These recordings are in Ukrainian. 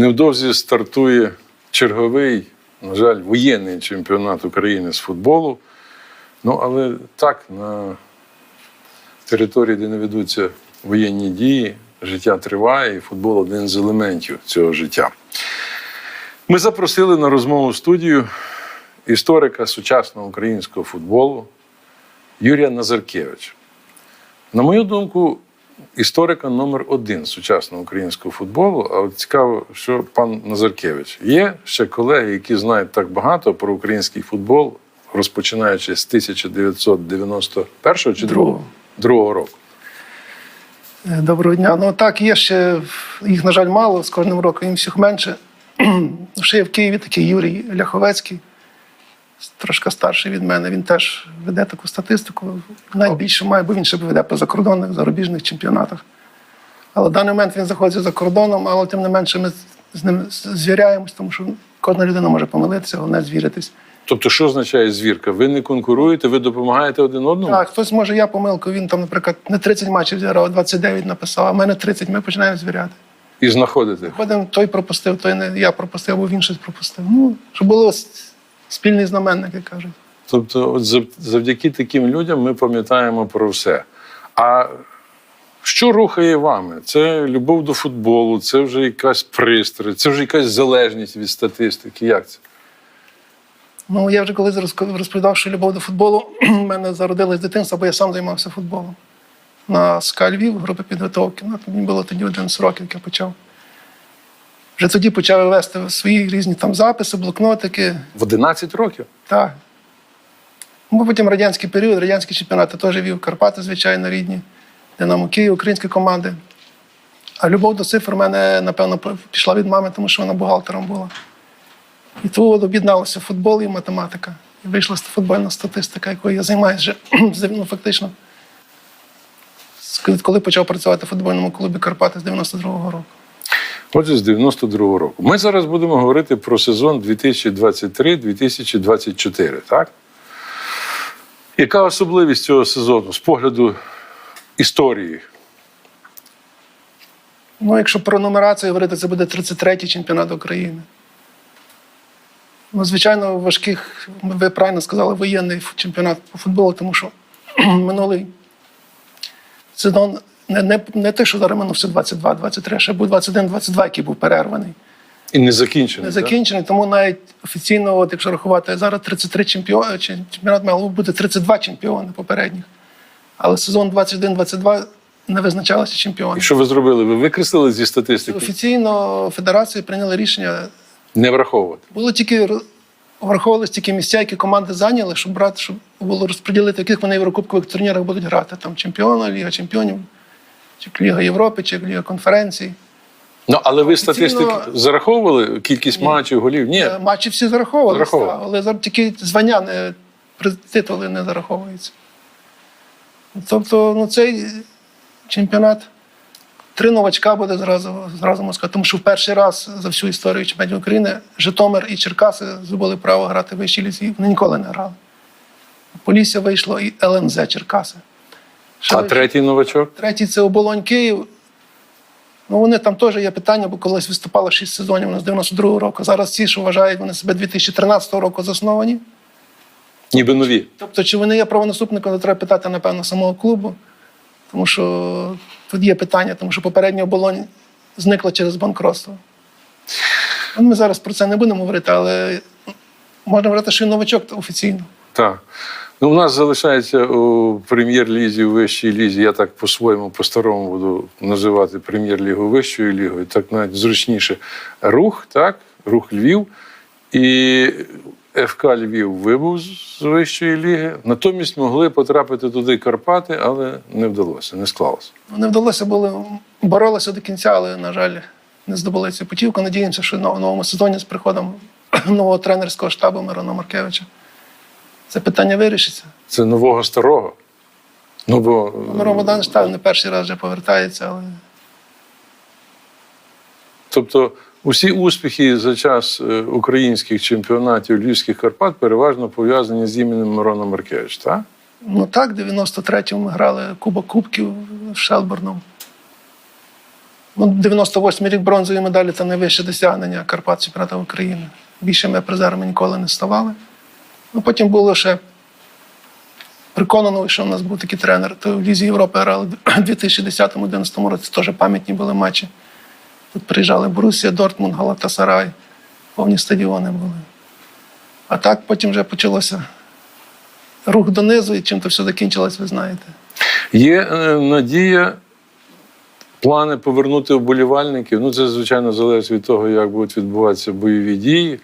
Невдовзі стартує черговий, на жаль, воєнний чемпіонат України з футболу. Ну, але так, на території, де не ведуться воєнні дії, життя триває, і футбол один з елементів цього життя. Ми запросили на розмову в студію історика сучасного українського футболу Юрія Назаркевича. На мою думку, історика номер один сучасного українського футболу. А от цікаво, що пан Назаркевич є ще колеги, які знають так багато про український футбол, розпочинаючи з 1991 чи Другого. 2 року. Е, Доброго дня. Ну так, є ще їх, на жаль, мало, з кожним роком їм всіх менше. Ще є в Києві такий Юрій Ляховецький, трошки старший від мене. Він теж веде таку статистику. Найбільше має, бо він ще веде по закордонних зарубіжних чемпіонатах. Але в даний момент він знаходиться за кордоном, але тим не менше ми з ним звіряємось, тому що кожна людина може помилитися, головне звіритись. Тобто, що означає звірка? Ви не конкуруєте, ви допомагаєте один одному? Так, хтось може я помилку, він там, наприклад, не 30 матчів зіграв, а 29 написав, а в мене 30, ми починаємо звіряти. І знаходите. Ходимо, той пропустив, той не я пропустив, або він щось пропустив. Ну, щоб було спільний знаменник, як кажуть. Тобто, от завдяки таким людям ми пам'ятаємо про все. А що рухає вами? Це любов до футболу, це вже якась пристрасть, це вже якась залежність від статистики. Як це? Ну, я вже колись розповідав, що любов до футболу в мене зародилась дитинства, бо я сам займався футболом. На СКА Львів, групи підготовки. Ну, мені було тоді 11 років, як я почав. Вже тоді почав вести свої різні там записи, блокнотики. В 11 років? Так. Ну, потім радянський період, радянські чемпіонати теж вів Карпати, звичайно, рідні, Динамо Київ, українські команди. А любов до цифр в мене, напевно, пішла від мами, тому що вона бухгалтером була. І тому от об'єдналося футбол і математика. І вийшла футбольна статистика, якою я займаюся вже ну, фактично. Коли почав працювати в футбольному клубі Карпати з 92-го року. Отже, з 92-го року. Ми зараз будемо говорити про сезон 2023-2024, так? Яка особливість цього сезону з погляду історії? Ну, якщо про нумерацію говорити, це буде 33-й чемпіонат України. Ну, звичайно, важких, ви правильно сказали, воєнний чемпіонат по футболу, тому що минулий сезон не, не, не те, що зараз минувся 22-23, ще був 21-22, який був перерваний. І не закінчений. Не так? закінчений, тому навіть офіційно, от, якщо рахувати, зараз 33 чемпіони, чемпіонат мав бути 32 чемпіони попередніх. Але сезон 21-22 не визначалися чемпіони. І що ви зробили? Ви викреслили зі статистики? Офіційно федерації прийняли рішення. Не враховувати. Було тільки враховувалися тільки місця, які команди зайняли, щоб брати, щоб було розподілити, в яких вони в Єврокубкових турнірах будуть грати. Там чемпіона, Ліга Чемпіонів, чи Ліга Європи, чи Ліга конференцій. Ну, але ви статистики зараховували кількість Ні. матчів, голів? Ні. Е, Матчі всі зараховували, Зараховували. але зараз тільки звання не титули не зараховуються. Тобто, ну цей чемпіонат. Три новачка буде зразу, зразу можна сказати, тому що в перший раз за всю історію чемпіонатів України Житомир і Черкаси здобули право грати в вищій лізі. Вони ніколи не грали. Полісся вийшло і ЛНЗ Черкаси. А третій новачок? Третій це оболонь Київ. Ну, вони там теж є питання, бо колись виступало 6 сезонів у нас 92-го року. Зараз ці, що вважають, вони себе 2013 року засновані. Ніби нові. Тобто, чи вони є правонаступником, то треба питати, напевно, самого клубу. Тому що тут є питання, тому що попередня оболонь зникла через банкротство. Ну, Ми зараз про це не будемо говорити, але можна говорити, що і новачок офіційно. Так. Ну, у нас залишається у прем'єр-лізі, у вищій лізі. Я так по-своєму, по-старому буду називати прем'єр-лігу вищою лігою. Так навіть зручніше. Рух, так, рух Львів. І ФК Львів вибув з вищої ліги. Натомість могли потрапити туди Карпати, але не вдалося, не склалося. Ну, Не вдалося було, боролися до кінця, але, на жаль, не здобули цю путівку. Надіємося, що в новому сезоні з приходом нового тренерського штабу Мирона Маркевича це питання вирішиться. Це нового старого. Ну, бо Мирон Богдан не перший раз вже повертається, але Тобто усі успіхи за час е, українських чемпіонатів Львівських Карпат переважно пов'язані з іменем Мирона Маркевича, так? ну так, в 93-му ми грали Кубок Кубків з Шелборном. Ну, 98 рік бронзові медалі це найвище досягнення Карпат чемпіонату України. Більше ми призерами ніколи не ставали. Ну, потім було ще переконано, що в нас був такий тренер. То в Лізі Європи грали в 2010-2011 році, теж пам'ятні були матчі. Тут приїжджали Борусія, Дортмунд, Галатасарай, повні стадіони були. А так потім вже почалося рух донизу, і чим то все закінчилось, ви знаєте. Є е, надія, плани повернути вболівальників. Ну, це, звичайно, залежить від того, як будуть відбуватися бойові дії.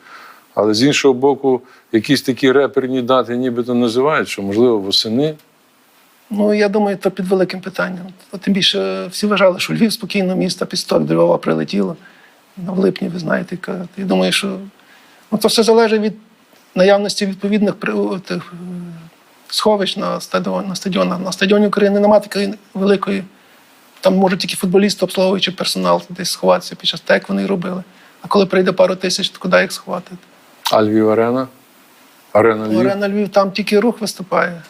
Але з іншого боку, якісь такі реперні дати нібито називають, що можливо восени. Ну, я думаю, то під великим питанням. Тим більше всі вважали, що Львів спокійне місто, пісток до Львова прилетіло. Ну, В липні, ви знаєте, я думаю, що ну, то все залежить від наявності відповідних тих, е, сховищ на стадіон, на стадіонах. На стадіоні України немає такої великої. Там можуть тільки футболісти, обслуговуючи персонал, десь сховатися під час так, як вони робили. А коли прийде пару тисяч, то куди їх сховати? А Львів арена? Арена Львів. Арена Львів, там тільки рух виступає.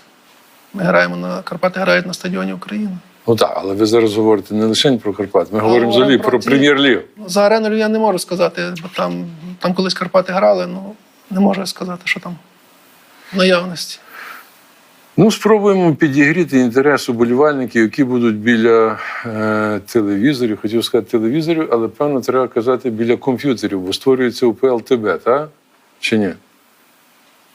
Ми граємо на Карпати грають на стадіоні України. Ну так, але ви зараз говорите не лише про Карпат, ми говоримо говоримо взагалі про про прем'єр-лігу. Ну, За арену Львів я не можу сказати, бо там, там колись Карпати грали, ну не можу сказати, що там в наявності. Ну, спробуємо підігріти інтерес уболівальників, які будуть біля е, телевізорів. Хотів сказати телевізорів, але певно треба казати біля комп'ютерів, бо створюється УПЛ ТБ, так? Чи ні?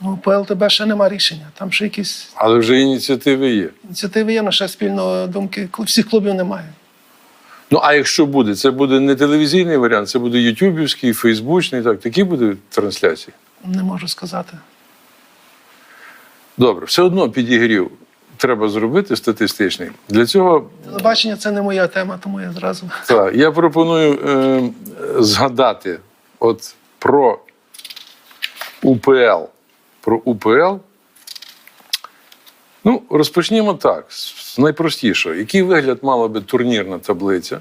Ну, по ЛТБ ще нема рішення. Там ще якісь Але вже ініціативи є. ініціативи є, але ще спільної думки. Клуб- Всіх клубів немає. Ну, а якщо буде, це буде не телевізійний варіант, це буде ютубівський, фейсбучний, так, такі будуть трансляції. Не можу сказати. Добре, все одно підігрів треба зробити статистичний. Для цього Телебачення це не моя тема, тому я зразу. Так, я пропоную е, згадати от про УПЛ. Про УПЛ. Ну, розпочнімо так. З найпростішого. Який вигляд мала би турнірна таблиця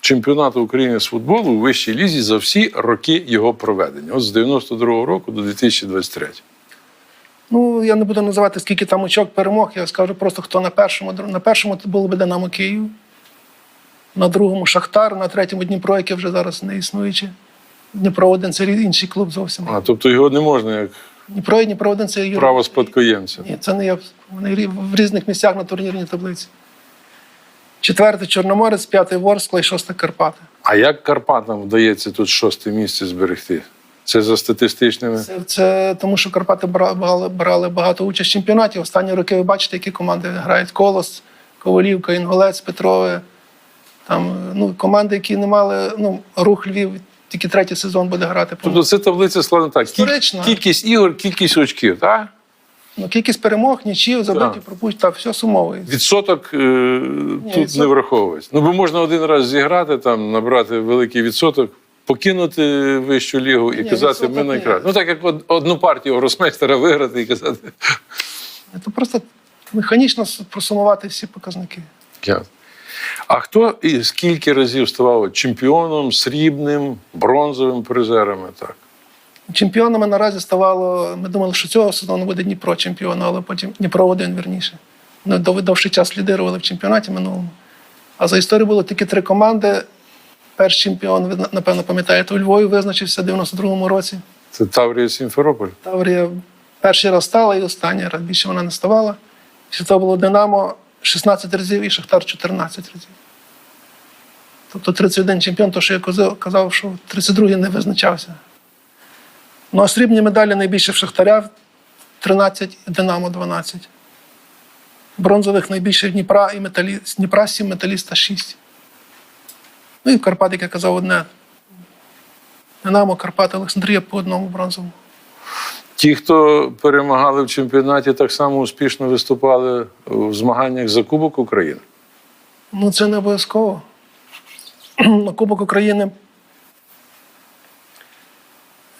чемпіонату України з футболу у вищій лізі за всі роки його проведення? От з 92-го року до 2023. Ну, я не буду називати, скільки там очок перемог. Я скажу просто, хто на першому. На першому це було б Динамо Київ, на другому Шахтар, на третьому Дніпро, яке вже зараз не існуюче. Дніпро один це інший клуб зовсім. А, тобто його не можна як Дніпро і Дніпро один це юридичний. право спадкоємця. Ні, це не я. Вони в різних місцях на турнірній таблиці. Четвертий Чорноморець, п'ятий Ворскла і шостий Карпати. А як Карпатам вдається тут шосте місце зберегти? Це за статистичними. Це, це тому, що Карпати брали, брали багато участь в чемпіонаті. Останні роки ви бачите, які команди грають Колос, Ковалівка, Інгулець, Петрове. Там ну, команди, які не мали, ну, рух Львів, тільки третій сезон буде грати. Тобто це таблиця складна так. Історично. Кількість ігор, кількість очків, так? Ну, кількість перемог, нічів, забиті, Так. пропущені, так, все сумовується. Відсоток е, тут відсоток- не враховується. Ну, бо можна один раз зіграти, там, набрати великий відсоток, покинути вищу лігу і Ні, казати, відсоток ми ні. найкраще. Ну, так як од- одну партію гросмейстера виграти і казати. Це просто механічно просумувати всі показники. Ясно. А хто і скільки разів ставав чемпіоном, срібним, бронзовим призерами? Так. Чемпіонами наразі ставало. Ми думали, що цього сезону буде Дніпро чемпіоном, але потім Дніпро один вірніше. Вони дов- довший час лідирували в чемпіонаті минулому. А за історію було тільки три команди. Перший чемпіон, ви напевно пам'ятаєте, у Львові визначився в 92-му році. Це Таврія Сімферополь. Таврія перший раз стала і останній раз. Більше вона не ставала. Після того було Динамо 16 разів і Шахтар 14 разів. Тобто 31 чемпіон, то що я казав- що 32-й не визначався. Ну а срібні медалі найбільше в Шахтаря 13 і Динамо 12. Бронзових найбільше Дніпра і металі... Дніпра 7, металіста 6. Ну і в Карпат, як я казав, одне. Динамо, Карпати, Олександрія по одному бронзовому. Ті, хто перемагали в чемпіонаті, так само успішно виступали в змаганнях за Кубок України. Ну, це не обов'язково. Кубок України.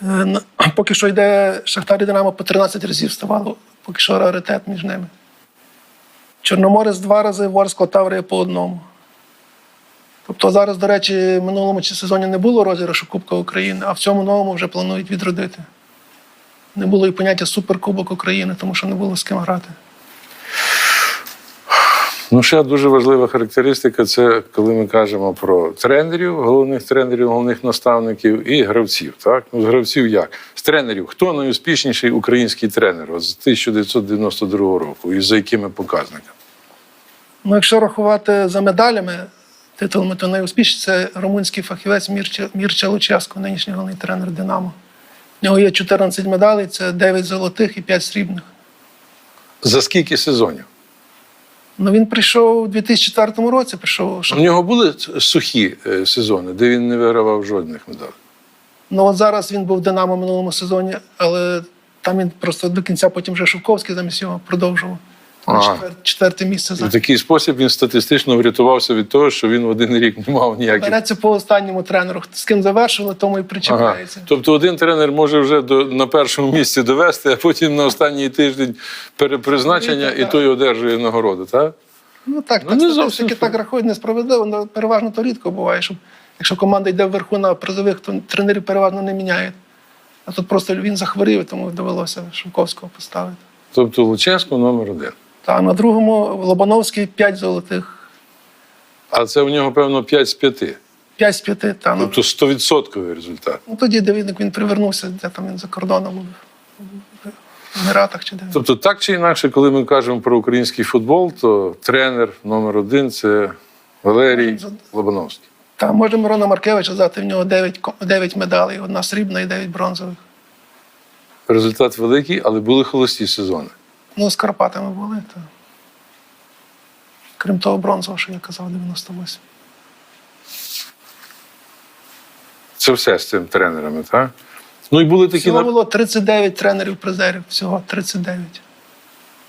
е, Поки що йде Шахтар і Динамо по 13 разів ставало, поки що раритет між ними. Чорноморець два рази, Ворскла Таврія по одному. Тобто зараз, до речі, в минулому сезоні не було розіграшу Кубка України, а в цьому новому вже планують відродити. Не було і поняття Суперкубок України, тому що не було з ким грати. Ну, ще дуже важлива характеристика це коли ми кажемо про тренерів, головних тренерів, головних наставників і гравців. Так? Ну, з гравців як? З тренерів, хто найуспішніший український тренер з 1992 року і за якими показниками? Ну, якщо рахувати за медалями, титулами, то найуспішніший це румунський фахівець Мірча, Мірча Луческо, нинішній головний тренер Динамо. У нього є 14 медалей, це 9 золотих і 5 срібних. За скільки сезонів? Ну, він прийшов у 2004 році, прийшов. У нього були сухі е, сезони, де він не вигравав жодних медалей. Ну от зараз він був в Динамо в минулому сезоні, але там він просто до кінця потім вже Шовковський замість його продовжував. На четвер- четверте місце В за. такий спосіб він статистично врятувався від того, що він в один рік не мав ніяких. Береться по останньому тренеру. З ким завершили, тому і Ага. Тобто один тренер може вже до, на першому місці довести, а потім на останній тиждень перепризначення і той одержує нагороду, так? Ну так, Ну, так не статистики зовсім так рахують несправедливо, але переважно то рідко буває, щоб якщо команда йде вверху на призових, то тренерів переважно не міняють. А тут просто він захворів, тому довелося Шовковського поставити. Тобто Луческо номер один. Та на другому Лобановський 5 золотих, А це у нього, певно, 5 з 5. 5 з 5. Та, ну, Тобто 100% результат. ну, тоді Давидник він привернувся, де там він за кордоном був. В Еміратах чи де. Тобто, так чи інакше, коли ми кажемо про український футбол, то тренер номер один це Валерій Лобановський. Та може Мирона Маркевича взяти, в нього 9, 9 медалей, одна срібна і 9 бронзових. Результат великий, але були холості сезони. Ну, з Карпатами були. Та. Крім того, бронзового, що я казав, 98. Це все з цим тренерами, так? Ну і були такі Всього було 39 тренерів-призерів. Всього 39.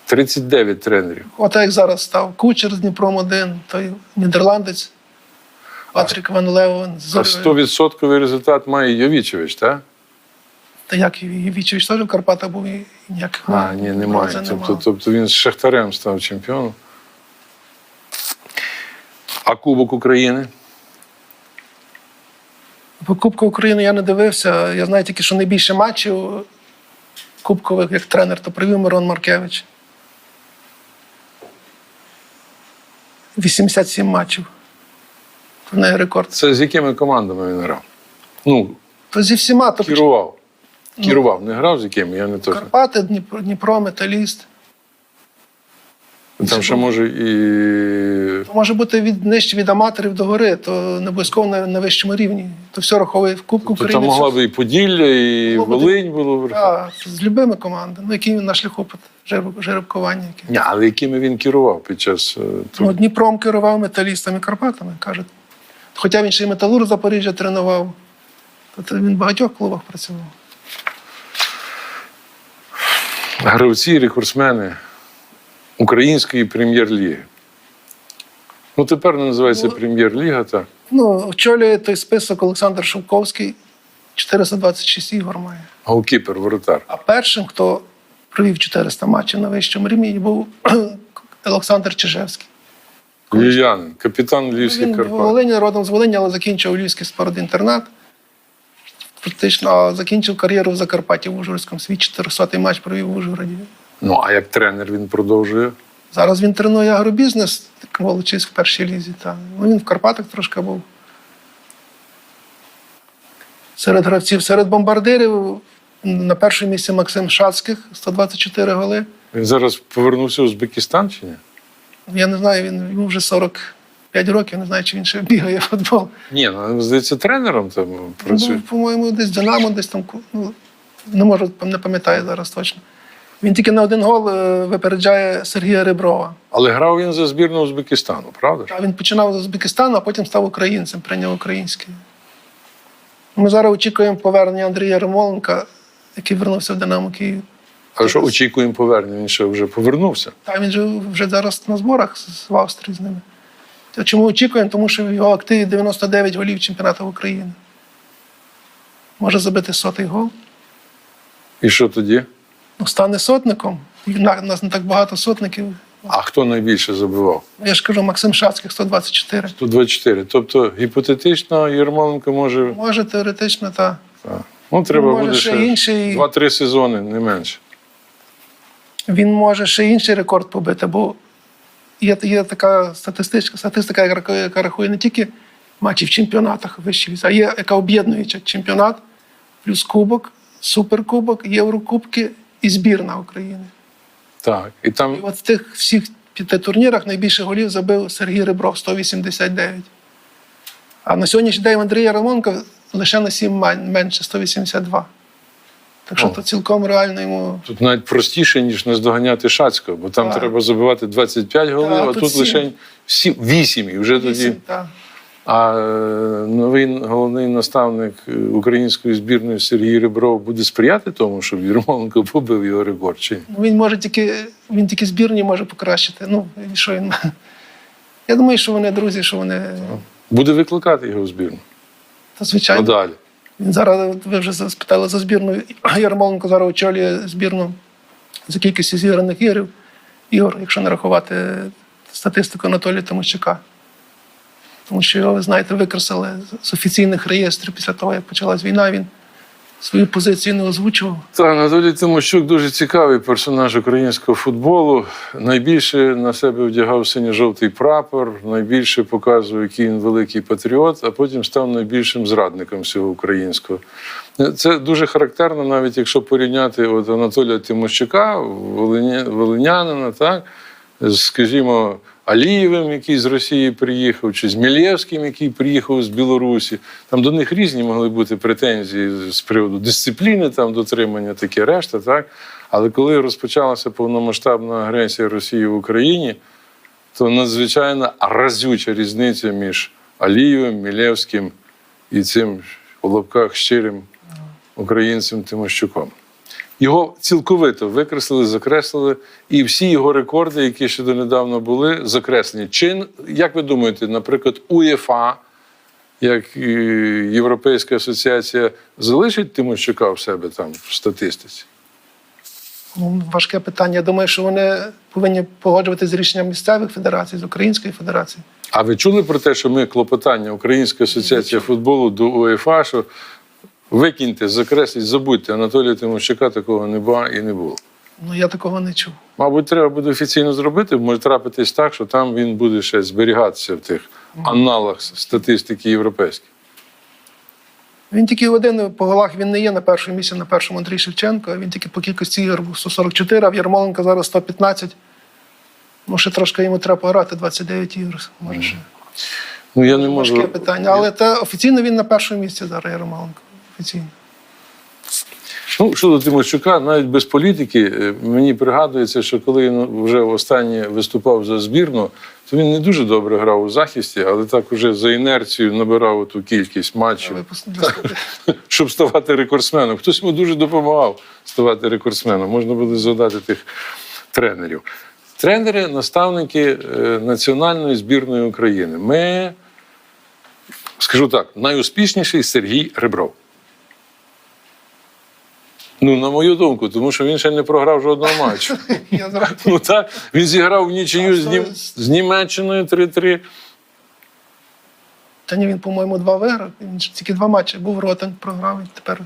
39 тренерів. От як зараз став кучер з Дніпром 1, той нідерландець Патрік Ван з А 100% результат має Йовічевич, так? Та як і Вічович теж в Карпатах був і ніяких А, ні, немає. Тобто, тобто він з Шахтарем став чемпіоном. А Кубок України? По Кубку України я не дивився. Я знаю тільки, що найбільше матчів кубкових як тренер, то привів Мирон Маркевич. 87 матчів. Це не рекорд. Це з якими командами він грав? Ну, То зі всіма, керував. Керував, не грав з якими, я не точно. Карпати, Дніпро, Дніпро, Металіст. Там ще може і. То може бути від нижче від аматорів до гори, то не обов'язково на, на вищому рівні. То все раховує в Кубку То України. там могла б і Поділля, і Могло бути. Волинь було. Так, з любими командами, ну, які на шляху жеребкування. Які. Ні, але якими він керував під час. е? Ну, Дніпром керував металістами Карпатами, кажуть. Хоча він ще й металург Запоріжжя тренував, то він в багатьох клубах працював. Гравці, рекордсмени української прем'єр-ліги. Ну, тепер вона називається Ну, прем'єр-ліга, так. Ну, очолює той список Олександр Шовковський, 426 ігор має. Голкіпер, воротар. А першим, хто провів 400 матчів на вищому рівні, був Олександр Чижевський. Львів'янин, капітан Львівських Він в Волині, родом з Волині, але закінчив Львівський спортінтернат. Фактично закінчив кар'єру в Закарпатті в Ужгородському. Свій 400-й матч провів в Ужгороді. Ну, а як тренер він продовжує. Зараз він тренує агробізнес Волочиськ в першій лізі. Та. Ну, він в Карпатах трошки був. Серед гравців, серед бомбардирів на першому місці Максим Шацьких, 124 голи. Він зараз повернувся в Узбекистан чи ні? Я не знаю, він йому вже 45 років, не знаю, чи він ще бігає в футбол. Ні, ну здається, тренером там працює. Ну, по-моєму, десь Динамо, десь там. Ну, не можу, не пам'ятаю зараз точно. Він тільки на один гол е, випереджає Сергія Реброва. Але грав він за збірну Узбекистану, правда? А він починав з Узбекистану, а потім став українцем, прийняв українське. Ми зараз очікуємо повернення Андрія Ремоленка, який вернувся в Динамо Київ. А що очікуємо повернення? Він ще вже повернувся. Та він же вже зараз на зборах з- в Австрії з ними. То чому очікуємо? Тому що в його активі 99 голів чемпіонату України. Може забити сотий гол. І що тоді? Ну, стане сотником. На- нас не так багато сотників. А хто найбільше забивав? Я ж кажу, Максим Шацьких 124. 124. Тобто гіпотетично Єрмоленко може. Може, теоретично, та. Так. Ну, треба може, буде ще ще інший. 2-3 сезони, не менше. Він може ще інший рекорд побити, бо є, є така статистичка, статистика, яка рахує, не тільки матчі в чемпіонатах вищих, а є яка об'єднує чемпіонат, плюс кубок, суперкубок, Єврокубки і збірна України. Так. І там І от в тих всіх п'яти турнірах найбільше голів забив Сергій Ребров 189. А на сьогоднішній день Андрій Яромонко лише на 7 менше 182. Так що О. то цілком реально йому. Тут навіть простіше, ніж наздоганяти Шацького, бо там Так. треба забивати 25 голів, Так, а тут тут сім. лише 7, 8, і вже тоді. Вісім, та. А е, новий головний наставник е, української збірної Сергій Ребров буде сприяти тому, щоб Єрмоленко побив його рекорд. Чи? Він може тільки він тільки збірні може покращити. Ну, що він. Я думаю, що вони друзі, що вони. буде викликати його в збірну. Та, звичайно. Надалі. Він зараз, ви вже спитали за збірну. Ярмоленко зараз очолює збірну за кількістю зіграних ігрів. Ігор, якщо не рахувати статистику Анатолія Томощука. Тому що його, ви знаєте, викресили з- офіційних реєстрів після того, як почалась війна, він свою позицію не озвучував. Так, Анатолій Тимощук дуже цікавий персонаж українського футболу. Найбільше на себе вдягав синьо-жовтий прапор, найбільше показував, який він великий патріот, а потім став найбільшим зрадником всього українського. Це дуже характерно, навіть якщо порівняти от Анатолія Тимощука, волиня- волинянина, так, скажімо, Алієвим, який з Росії приїхав, чи з Мілєвським, який приїхав з Білорусі. Там до них різні могли бути претензії з приводу дисципліни, там дотримання, таке решта. Так? Але коли розпочалася повномасштабна агресія Росії в Україні, то надзвичайно разюча різниця між Алієвим, Мілєвським і цим у лапках щирим українцем Тимощуком. Його цілковито викреслили, закреслили, і всі його рекорди, які ще донедавна були, закреслені. Чи, як ви думаєте, наприклад, УЄФА, як Європейська асоціація, залишить Тимощука в себе там в статистиці? Ну, важке питання. Я думаю, що вони повинні погоджуватися з рішенням місцевих федерацій, з Української федерації. А ви чули про те, що ми клопотання Українська асоціація футболу до УЄФА, що викиньте, закресліть, забудьте, Анатолія Тимощука такого не було і не було. Ну я такого не чув. Мабуть, треба буде офіційно зробити. Може трапитись так, що там він буде ще зберігатися в тих аналах статистики європейської. Він тільки один по голах він не є на першому місці, на першому Андрій Шевченко. Він тільки по кількості ігор 144, а в Ярмоленка зараз 115. Ну, ще трошки йому треба пограти, 29 ігор. Може, ще. Ну я не Важке питання. Але та, офіційно він на першому місці зараз Ярмоленко. Офіційно. Ну, щодо Тимощука, навіть без політики, е, мені пригадується, що коли він вже востаннє виступав за збірну, то він не дуже добре грав у захисті, але так уже за інерцією набирав ту кількість матчів. Щоб ставати рекордсменом. Хтось йому дуже допомагав ставати рекордсменом. Можна буде згадати тих тренерів. Тренери, наставники е, національної збірної України. Ми, скажу так, найуспішніший Сергій Ребров. Ну, на мою думку, тому що він ще не програв жодного матчу. Ну так, він зіграв в нічию з, Нім... з Німеччиною 3-3. Та ні, він, по-моєму, два виграв. Він ж тільки два матчі. Був Ротен, програв і тепер.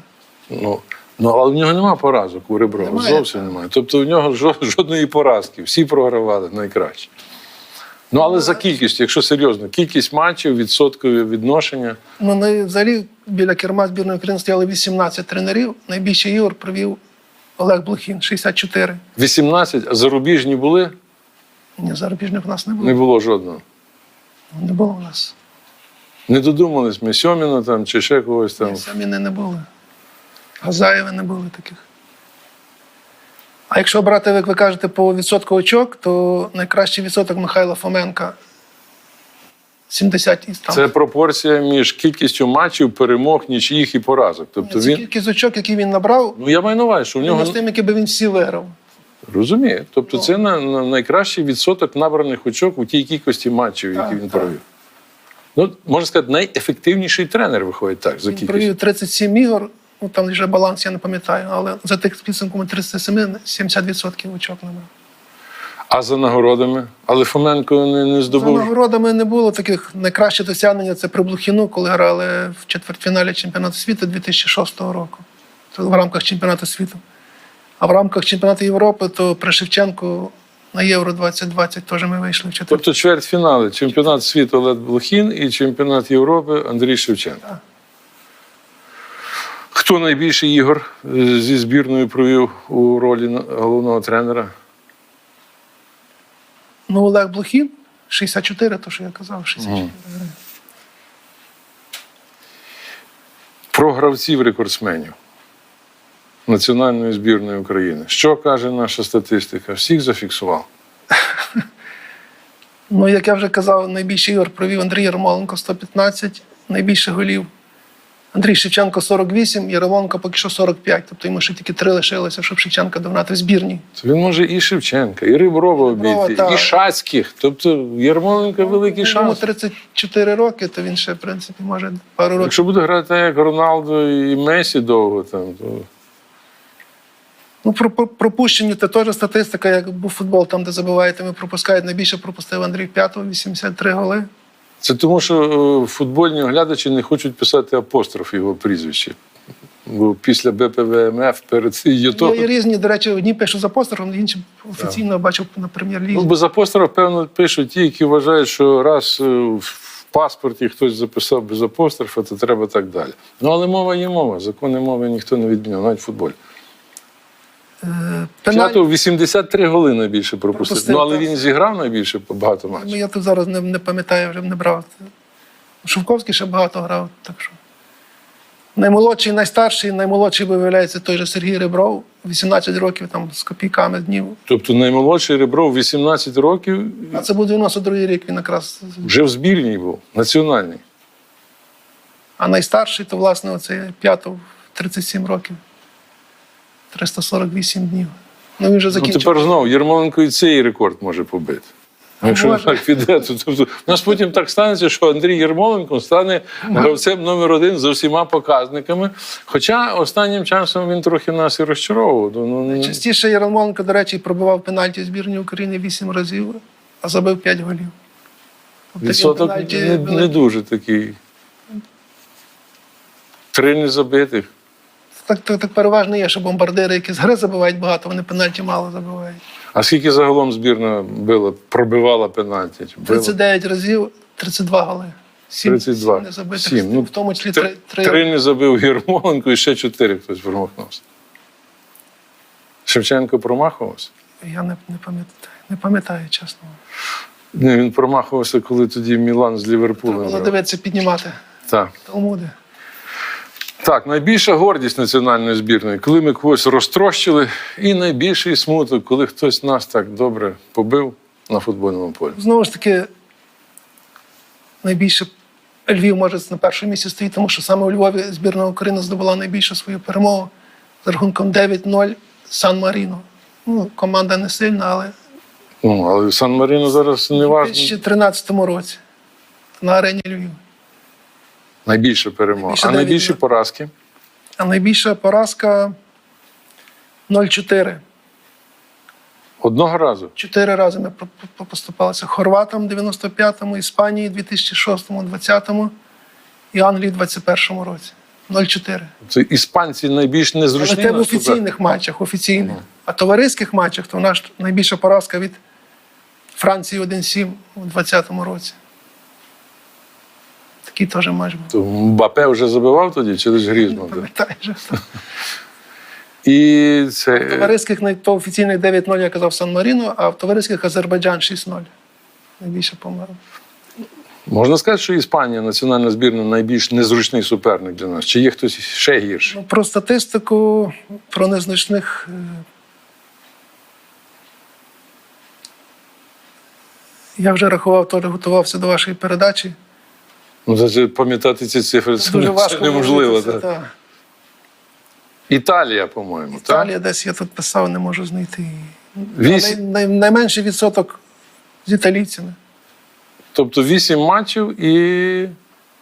Ну, ну, але в нього немає поразок у Реброва. Немає, Зовсім немає. Тобто в нього жодної поразки. Всі програвали найкраще. Ну, але за кількістю, якщо серйозно, кількість матчів, відсоткові відношення. Ну, на- взагалі біля керма збірної України стояли 18 тренерів. Найбільше ігор провів Олег Блохін, 64. 18, а зарубіжні були? Ні, зарубіжних у нас не було. Не було жодного. Не було у нас. Не додумались ми Сьоміна там чи ще когось там. Ні, самі не, були. Газаєви не було таких. А якщо брати, як ви кажете, по відсотку очок, то найкращий відсоток Михайла Фоменка 70 і там. Це пропорція між кількістю матчів, перемог, нічиїх і поразок. Тобто Це він. кількість очок, які він набрав, Ну я маю на увазі, що в нього... з тим, який би він всі виграв. розуміє. Тобто, це на, на найкращий відсоток набраних очок у тій кількості матчів, які Так, він так. провів. Ну, можна сказати, найефективніший тренер виходить так за Він кількістю. провів 37 ігор, ну там вже баланс, я не пам'ятаю, але за тих підсумками 37 70% очок набрав. А за нагородами? Але Фоменко не, не За нагородами не було таких найкраще досягнення. Це при Блухіну, коли грали в четвертьфіналі чемпіонату світу 2006 року. Це в рамках чемпіонату світу. А в рамках чемпіонату Європи, то при Шевченку На Євро 2020 теж ми вийшли в чотири. Тобто чвертьфінали, чемпіонат світу Олег Блохін і чемпіонат Європи Андрій Шевченко. Так. Хто найбільше ігор е, зі збірною провів у ролі головного тренера? Ну, Олег Блохін, 64, то що я казав, 64 гри. Про гравців рекордсменів національної збірної України. Що каже наша статистика? Всіх зафіксував. Ну, як я вже казав, найбільше ігор провів Андрій Ярмоленко 115, найбільше голів. Андрій Шевченко 48, Ярмоленко поки що 45. Тобто йому ще тільки три лишилося, щоб Шевченка догнати в збірній. Це він може і Шевченка, і Риброва Реброва, обійти, і Шацьких. Тобто Ярмоленко великий Ну, Йому 34 роки, то він ще, в принципі, може пару років. Якщо буде грати так, як Роналдо і Месі довго, там, то Ну, про, про пропущені це теж статистика, як був футбол, там, де забиваєте, ми пропускають. Найбільше пропустив Андрій П'ятого, 83 голи. Це тому, що е, футбольні оглядачі не хочуть писати апостроф його прізвище. Бо після БПВМФ перед ЮТО. Є, різні, до речі, одні пишуть з апострофом, інші офіційно бачив на прем'єр-лізі. Ну, без апостроф, певно, пишуть ті, які вважають, що раз е, в паспорті хтось записав без апострофа, то треба так далі. Ну, але мова є мова. Закони мови ніхто не відміняв, навіть в Е, 83 голи найбільше пропустив. Пропустив, Ну, але так. він зіграв найбільше багато матчів. Ну, Я тут зараз не, не пам'ятаю, вже не брав. Шовковський ще багато грав, так що. Наймолодший, найстарший, наймолодший виявляється той же Сергій Ребров, 18 років там з копійками днів. Тобто наймолодший Ребров 18 років А це був 92-й рік, він якраз. вже в збірній був, національний. А найстарший, то власне оце п'ятов 37 років. 348 днів. Ну він вже Ну, тепер знову Єрмоленко і цей рекорд може побити. Ну, Якщо може. так піде, то тобто, у нас потім так станеться, що Андрій Єрмоленко стане гравцем номер один за всіма показниками. Хоча останнім часом він трохи нас і розчаровував. Ну, ну, Частіше Ярмоленко, до речі, пробивав пенальті збірні України 8 разів, а забив 5 голів. Тобто відсоток пенальті не, не дуже такий. Три незабитих. Так, так, так переважно є, що бомбардири, які з гри забивають багато, вони пенальті мало забивають. А скільки загалом збірна била, пробивала пенальті? Била? 39 разів, 32 голи. 7, 32. не забитих. Сім. Ну, в тому числі Три, 3, три не забив Єрмоленко і ще чотири хтось промахнувся. Шевченко промахувався? Я не, не пам'ятаю, не пам'ятаю, чесно. Ні, він промахувався, коли тоді Мілан з Треба Ліверпулем. було грав. дивитися, піднімати Так. Талмуди. Так, найбільша гордість національної збірної, коли ми когось розтрощили, і найбільший смуток, коли хтось нас так добре побив на футбольному полі. Знову ж таки, найбільше Львів може на першому місці стоїть, тому що саме у Львові збірна України здобула найбільшу свою перемогу з рахунком 9-0 Сан Маріно. Ну, команда не сильна, але Ну, але Сан Маріно зараз не у 2013 році на арені Львів. Найбільша перемога. Найбільше а найбільші дев'ять, поразки. А найбільша поразка 0-4. Одного разу. Чотири рази ми по- по- поступалися хорватам в 95-му, Іспанії в 2006-му, 20-му і Англії в 21-му році. 0-4. Це іспанці найбільш Але незручні. це в офіційних матчах, офіційних. А товариських матчах, то в нас найбільша поразка від Франції 1-7 у 20-му році. Такий теж матч був. То Мбапе вже забивав тоді, чи лише Не Грізман? пам'ятаю вже. І це В товариських то офіційних 9-0, я казав Сан Маріно, а в товариських Азербайджан 6-0. Найбільше помер. можна сказати, що Іспанія, національна збірна, найбільш незручний суперник для нас. Чи є хтось ще гірший? Ну, про статистику, про незначних. е, Я вже рахував, теж готувався до вашої передачі. Ну, пам'ятати ці цифри це, Дуже це важко неможливо. Так. та. Італія, по-моєму. Італія десь я тут писав, не можу знайти. Вісім- Най, най, найменший відсоток з італійцями. Тобто вісім матчів і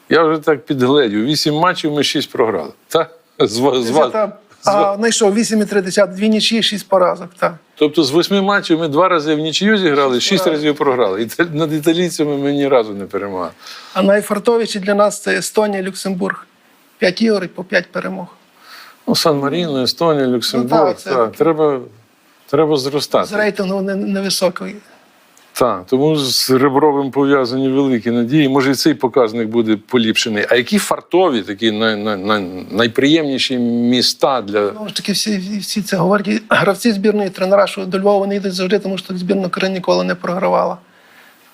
я вже так підгледів. Вісім матчів ми шість програли. Так? З, з, з А, знайшов 8,3, дві нічі, 6 поразок. Так. Тобто з восьми матчів ми два рази в нічию зіграли, шість разів програли. І над італійцями ми ні разу не перемагали. А найфартовіші для нас це Естонія, Люксембург. 5 ігор і по 5 перемог. Ну, Сан Маріно, Естонія, Люксембург. Ну, так, це- так, треба, Треба З зростати. рейтингу не- невисокий. Так, тому з Ребровим пов'язані великі надії. Може, і цей показник буде поліпшений. А які фартові, такі най, най, най, найприємніші міста для Знову ж таки, всі, всі це говорять гравці збірної тренера, що до Львова не йдуть завжди, тому що збірна України ніколи не програвала.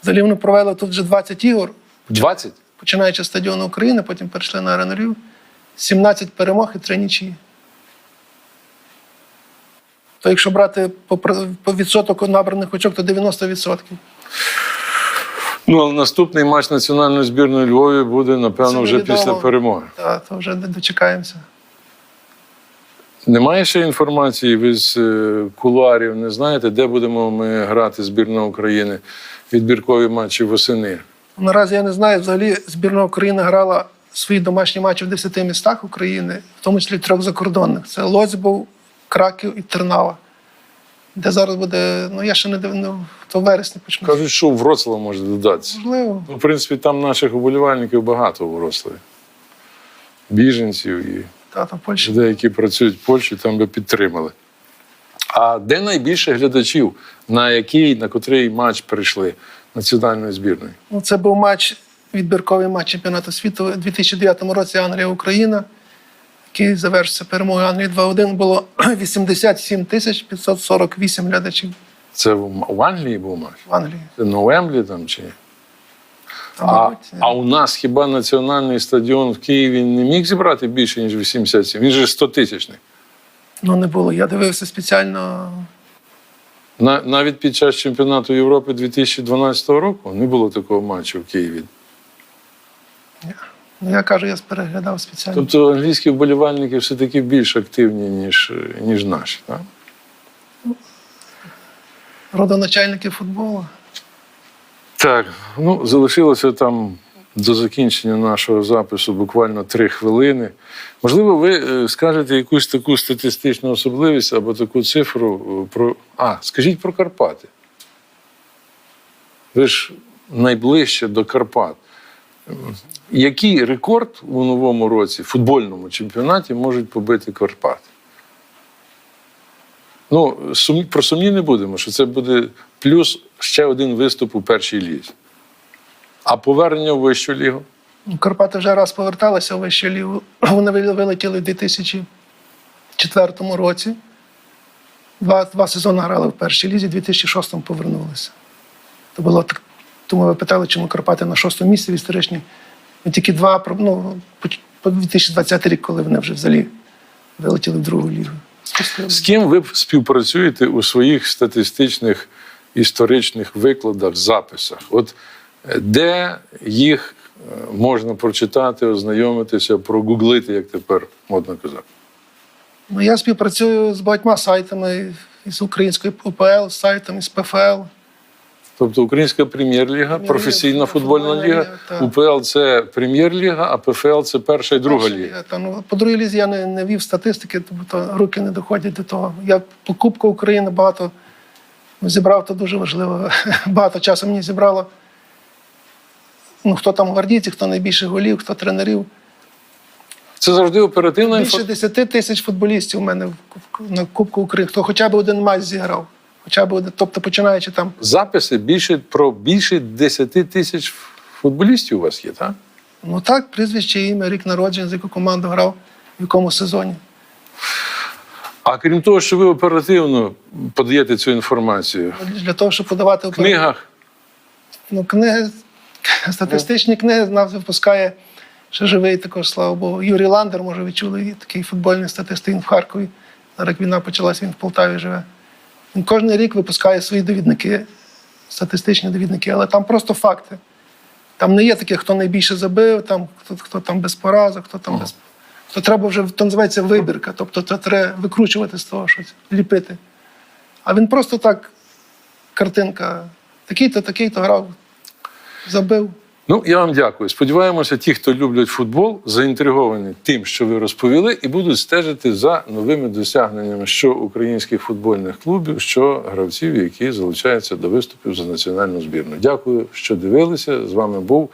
Взагалі вони провели тут вже 20 ігор, 20? починаючи з стадіону України, потім перейшли на арену Львів. 17 перемог і 3 нічиї. То якщо брати по, відсоток набраних очок, то 90%. Ну, але наступний матч національної збірної Львові буде, напевно, Це вже після перемоги. Та, то вже дочекаємося. Немає ще інформації ви з е, кулуарів, не знаєте, де будемо ми грати збірна України відбіркові матчі восени. Наразі я не знаю. Взагалі збірна України грала свої домашні матчі в 10 містах України, в тому числі трьох закордонних. Це Лоць був, Краків і Тернава. Де зараз буде, ну я ще не див, ну, то в вересні почну. Кажуть, що в Вроцлав може додатися. Можливо. Ну, в принципі, там наших уболівальників багато в Вроцлаві. Біженців і Та, та, в людей, які працюють в Польщі, там би підтримали. А де найбільше глядачів, на який, на котрий матч прийшли національної збірної? Ну, це був матч, відбірковий матч чемпіонату світу у 2009 році Англія-Україна, який завершився перемогою Англії 2-1. Було 87 тисяч 548 глядачів Це в Англії був матч? в Англії. Це на Уемблі там чи ні? А, а у нас хіба національний стадіон в Києві не міг зібрати більше, ніж 87? Він же 100 тисячний. ну, не було. Я дивився спеціально. На, навіть під час чемпіонату Європи 2012 року не було такого матчу в Києві. Ну, я кажу, я переглядав спеціально. Тобто англійські вболівальники все-таки більш активні, ніж, ніж наші. Так? Родоначальники футболу. Так, ну залишилося там до закінчення нашого запису буквально три хвилини. Можливо, ви е, скажете якусь таку статистичну особливість або таку цифру е, про. А, скажіть про Карпати. Ви ж найближче до Карпат. Який рекорд у новому році в футбольному чемпіонаті можуть побити Карпати? Ну, сум... про сумні не будемо, що це буде плюс ще один виступ у першій лізі. А повернення в вищу лігу? Ну, Карпати вже раз поверталися у вищу лігу. Вони вилетіли в 2004 році. Два, два сезони грали в першій лізі, в 2006-му повернулися. То було так. Тому ви питали, чому Карпати на шостому місці в історичній. Ну, тільки два ну, по- по 2020 рік, коли вони вже взагалі вилетіли в другу лігу. Спустили. З ким ви співпрацюєте у своїх статистичних історичних викладах, записах? От е, де їх е, можна прочитати, ознайомитися, прогуглити, як тепер модно казати? Ну, я співпрацюю з багатьма сайтами, із українською УПЛ, з сайтом, із ПФЛ. Тобто Українська прем'єр-ліга, професійна футбольна ліга. УПЛ це прем'єр-ліга, а ПФЛ це перша і друга ліга. Та, ну, по другій лізі я не, не вів статистики, тому руки не доходять до того. Я по Кубку України багато зібрав, то дуже важливо. Багато часу мені зібрало. Ну, хто там гвардійці, хто найбільше голів, хто тренерів. Це завжди оперативна Більше інформація. 10 тисяч футболістів у мене на Кубку України, хто хоча б один матч зіграв. Хоча б тобто починаючи там Записи більше про більше 10 тисяч футболістів у вас є, так? Ну так, прізвище, ім'я, рік народження, з яку команду грав, в якому сезоні. А крім того, що ви оперативно подаєте цю інформацію Для того, щоб подавати в книгах, Ну, книги, статистичні книги нас випускає ще живий також, слава Богу. Юрій Ландер, може, ви чули, такий футбольний статист, він в Харкові. Зараз війна почалась, він в Полтаві живе. Він кожен рік випускає свої довідники, статистичні довідники, але там просто факти. Там не є таке, хто найбільше забив, там, хто, хто там без поразок, хто там без. То треба вже, то називається вибірка. Тобто це треба викручувати з того щось, ліпити. А він просто так, картинка, такий-то, такий-то грав, забив. Ну, я вам дякую. Сподіваємося, ті, хто люблять футбол, заінтриговані тим, що ви розповіли, і будуть стежити за новими досягненнями що українських футбольних клубів, що гравців, які залучаються до виступів за національну збірну. Дякую, що дивилися. З вами був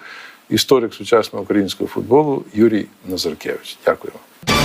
історик сучасного українського футболу Юрій Назаркевич. Дякую вам.